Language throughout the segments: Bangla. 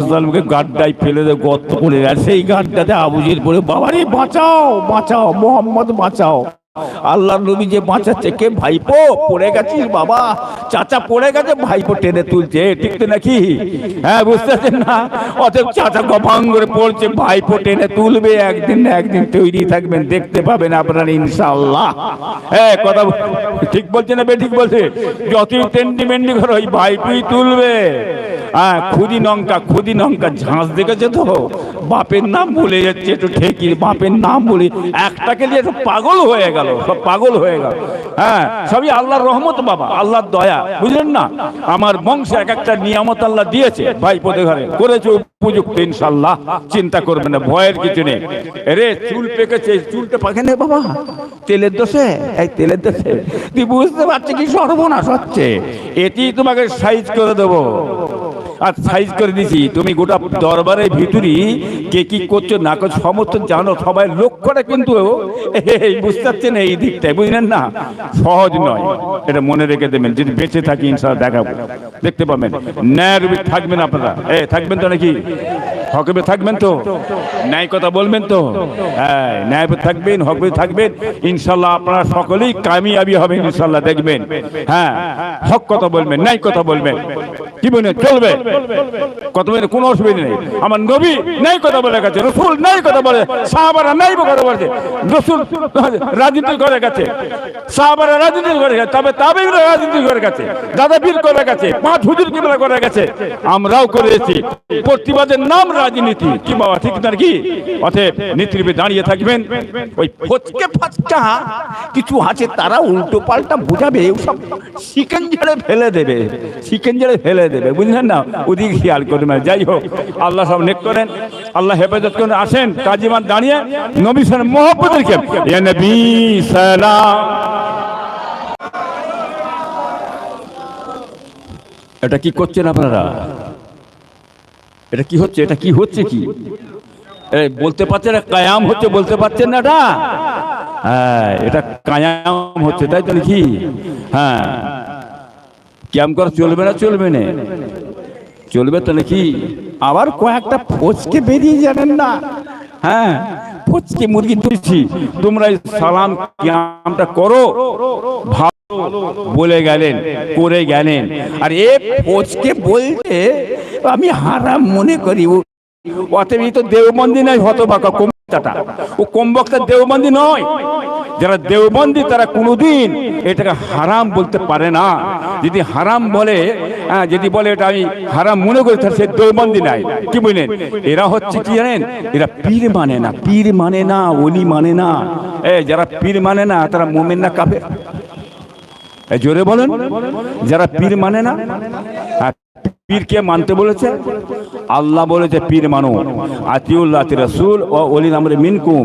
সাল্লামকে গাড্ডায় ফেলে দেয়, গর্ত করে আর সেই গাড্ডাতে আবুজির পরে বাবারে বাঁচাও বাঁচাও, মোহাম্মদ বাঁচাও। আল্লাহ নবী যে বাঁচাচ্ছে, কে ভাইপো? পড়ে গেছিস বাবা। চাচা পড়ে গেছে, ভাইপো টেনে তুলছে। ঠিক তো নাকি? হ্যাঁ বুঝতে না? অতএব চাচা গপাং করে পড়ছে, ভাইপো টেনে তুলবে, একদিন না একদিন তৈরি থাকবেন, দেখতে পাবেন আপনারা ইনশাআল্লাহ। হ্যাঁ কথা ঠিক বলছে না বে, ঠিক বলছে? যতই টেন্ডি মেন্ডি করে, ওই ভাইপোই তুলবে। হ্যাঁ খুদি নঙ্কা খুদি নঙ্কা ঝাঁস দেখেছে তো? বাপের নাম ভুলে যাচ্ছে, একটু ঠেকির বাপের নাম বলে একটাকে নিয়ে পাগল হয়ে গেল। সব পাগল হয়ে গেল। হ্যাঁ সবই আল্লাহর রহমত বাবা, আল্লাহর দয়া, বুঝলেন না? আমার বংশে এক একটা নিয়ামত আল্লাহ দিয়েছে। ভাই পদে ঘরে, করেছে উপযুক্ত, ইনশাল্লাহ, চিন্তা করবে না, ভয়ের কিছু নেই। রে চুল পেকেছে, চুলটা পাকে নে বাবা, তেলের দোষে, এই তেলের দোষে। তুই বুঝতে পারছি কি সর্বনাশ হচ্ছে? এটি তোমাকে সাইজ করে দেবো। আর সাইজ করে দিছি তুমি গোটা দরবারের ভিতরই কে কি করছ, না করছ, সমস্ত জানো। সবাই লক্ষ্যটা কিন্তু এই বুঝতে পারছেন এই দিকটায় বুঝলেন না? সহজ নয়। এটা মনে রেখে দেবেন। যদি বেঁচে থাকি ইনশাল্লাহ দেখাবো। দেখতে পাবেন। ন্যায়ের থাকবেন আপনারা। এ, থাকবেন তো নাকি? হকবে থাকবেন তো? ন্যায় কথা বলবেন তো? হ্যাঁ ন্যায় থাকবেন হকবে থাকবেন। ইনশাল্লাহ আপনারা সকলেই কামিয়াবি হবেন ইনশাল্লাহ দেখবেন। হ্যাঁ হক কথা বলবেন, ন্যায় কথা বলবেন। কি বলেন চলবে কত কোনো অসুবিধা নেই। আমার নবী নাই কথা বলে গেছে রসুল নাই কথা বলে, সাহাবারা নাই কথা বলেছে রসুল রাজনীতি করে গেছে। সাহাবারা রাজনীতি করে গেছে, তবে তবে রাজনীতি করে গেছে, দাদা বীর করে গেছে, পাঁচ হুজুর কিমলা করে গেছে। আমরাও করেছি প্রতিবাদের নাম রাজনীতি, কি বাবা, ঠিক না কি? অতএব নেতৃত্বে দাঁড়িয়ে থাকবেন। ওই ফচকে ফাচকা, কিছু আছে তারা উল্টো পাল্টা বুঝাবে সব চিকেন ঝেড়ে ফেলে দেবে, চিকেন ঝেড়ে ফেলে দেবে, বুঝলেন না? ওদিকে খেয়াল করবেন যাই হোক, আল্লাহ সব নেক করেন, আল্লাহ হেফাজত করে আসেন কাজিমান দাঁড়িয়ে, নবী সাল মোহাম্মদকে এটা কি করছেন আপনারা? এটা কি হচ্ছে? এটা কি হচ্ছে কি? বলতে পারছেন কায়াম হচ্ছে, বলতে পারছেন না এটা? হ্যাঁ এটা কায়াম হচ্ছে, তাই তো কি হ্যাঁ। ক্যাম করা চলবে না চলবে না। চলবে তো নাকি আবার কয়েকটা ফচকে বেরিয়ে জানেন না? হ্যাঁ ফচকে মুরগি তুলছি তোমরা সালাম ক্যামটা করো। ভালো বলে গেলেন, করে গেলেন। আর এ ফচকে বলতে আমি হারাম মনে করি। অতএব তো নয় হতবাকা কমতাটা ও কমবক্তা দেওবন্দি নয়। যারা দেওবন্দি, তারা কোনোদিন এটাকে হারাম বলতে পারে না। যদি হারাম বলে হ্যাঁ যদি বলে এটা আমি হারাম মনে করি, তাহলে সে দেওবন্দি নাই। কি বুঝলেন এরা হচ্ছে কি জানেন? এরা পীর মানে না, পীর মানে না অলি মানে না। এ, যারা পীর মানে না, তারা মোমেন না কাফে জোরে বলেন। যারা পীর মানে না পীরকে মানতে বলেছে? আল্লাহ বলেছে, পীর মানো। আতিউল্লাহ রসুল ও অলিল আমরে মিনকুম।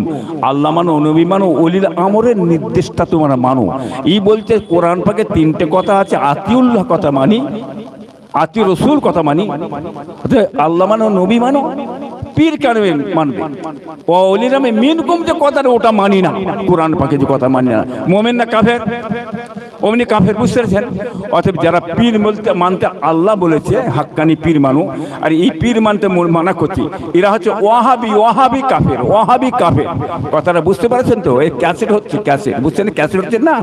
আল্লাহ মানো, নবী মানো অলিল আমরের নির্দেশটা তোমরা মানো। এই বলতে কোরআন পাকে তিনটে কথা আছে, আতিউল্লাহ কথা মানি, আতি রসুল কথা মানি। আল্লাহ মানো, নবী মানো, পীর কেন মানবে? অলিল আমরে মিনকুম যে কথাটা ওটা মানি না। কোরআন পাকে যে কথা মানি না। মোমেন না কাফের? অমনি কাফের বুঝতে পেরেছেন? অতএব যারা পীর বলতে মানতে আল্লাহ বলেছে, হাক্কানি পীর মানো। আর এই পীর মানতে মানা করছি। এরা হচ্ছে ওয়াহাবি ওয়াহাবি কাফের ওয়াহাবি কাফের। কথাটা বুঝতে পারছেন তো? এই ক্যাসেট হচ্ছে ক্যাসেট। বুঝছেন ক্যাসেট হচ্ছে না?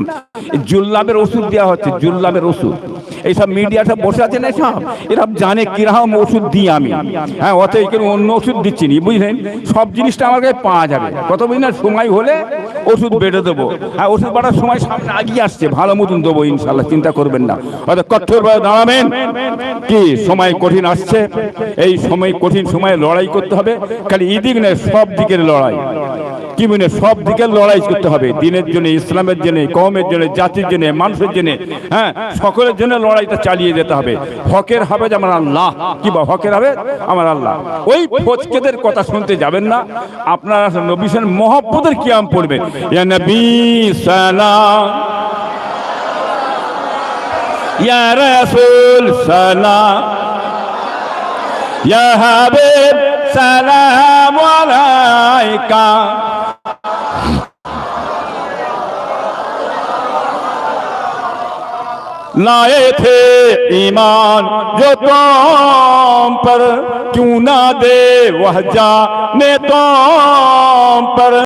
জুল্লামের ওষুধ দেওয়া হচ্ছে জুল্লামের ওষুধ। এইসব মিডিয়াটা বসে আছে না সব এরা জানে কীরকম ওষুধ দিই আমি। হ্যাঁ অতএব কেন অন্য ওষুধ দিচ্ছি নি, বুঝলেন? সব জিনিসটা আমার কাছে পাওয়া যাবে। কত বুঝলেন? সময় হলে ওষুধ বেড়ে দেবো। হ্যাঁ ওষুধ বাড়ার সময় সামনে আগিয়ে আসছে, ভালো মতন দেবো ইনশাল্লাহ চিন্তা করবেন না। অর্থাৎ কঠোরভাবে দাঁড়াবেন। কি সময় কঠিন আসছে? এই সময় কঠিন সময়ে লড়াই করতে হবে। খালি ইদিক নয়, সব দিকের লড়াই। কি মানে সব দিকের লড়াই করতে হবে। দিনের জন্য, ইসলামের জন্য কমের জন্য, জাতির জন্য, মানুষের জন্য হ্যাঁ? সকলের জন্য লড়াইটা চালিয়ে যেতে হবে। হকের হবে যে আমার আল্লাহ। কি বা হকের হবে? আমার আল্লাহ। ওই ফচকেদের কথা শুনতে যাবেন না। আপনারা নবীসেন মহব্বতের কিয়াম পড়বেন। ইয়া নবী সালাম। یا رسول سلام. یا حبیب سلام علیکہ لائے تھے ایمان جو تم پر کیوں نہ دے، وہ جانے تم پر.